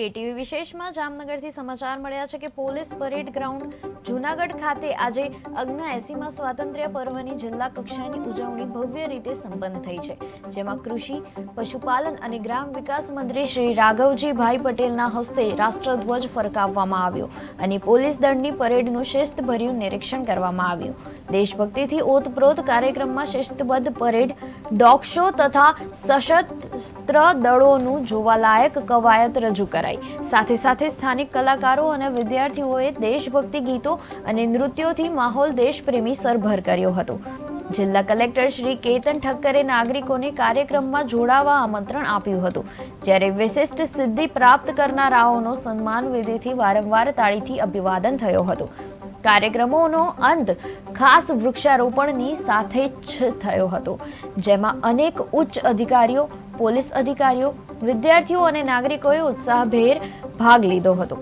KTV વિશેષમાં જામનગરથી સમાચાર મળ્યા છે કે પોલીસ પરેડ ગ્રાઉન્ડ જૂનાગઢ ખાતે આજે અગ્ન એસીમાં સ્વાતંત્ર્ય પર્વની જિલ્લા કક્ષાની ઉજવણી ભવ્ય રીતે સંપન્ન થઈ છે, જેમાં કૃષિ, પશુપાલન અને ગ્રામ વિકાસ મંત્રી શ્રી રાઘવજીભાઈ પટેલના હસ્તે રાષ્ટ્રધ્વજ ફરકાવવામાં આવ્યો અને પોલીસ દળની પરેડનું શિસ્તભર્યું નિરીક્ષણ કરવામાં આવ્યું. દેશભક્તિથી ઓતપ્રોત કાર્યક્રમમાં શિસ્તબદ્ધ પરેડ, ડોગ શો તથા સશસ્ત્ર દળોનું જોવાલાયક કવાયત રજૂ કરાઈ. સાથે સાથે સ્થાનિક કલાકારો અને વિદ્યાર્થીઓએ દેશભક્તિ ગીતો અને નૃત્યોથી માહોલ દેશપ્રેમી સરભર કર્યો હતો. જિલ્લા કલેક્ટર શ્રી કેતન ઠક્કરે નાગરિકોને કાર્યક્રમમાં જોડાવા આમંત્રણ આપ્યું હતું. જ્યારે વિશિષ્ટ સિદ્ધિ પ્રાપ્ત કરનારાઓનો સન્માન વિધિથી વારંવાર તાળીથી અભિવાદન થયો હતો. કાર્યક્રમોનો અંત ખાસ વૃક્ષારોપણની સાથે જ થયો હતો, જેમાં અનેક ઉચ્ચ અધિકારીઓ, પોલીસ અધિકારીઓ, વિદ્યાર્થીઓ અને નાગરિકોએ ઉત્સાહભેર ભાગ લીધો હતો.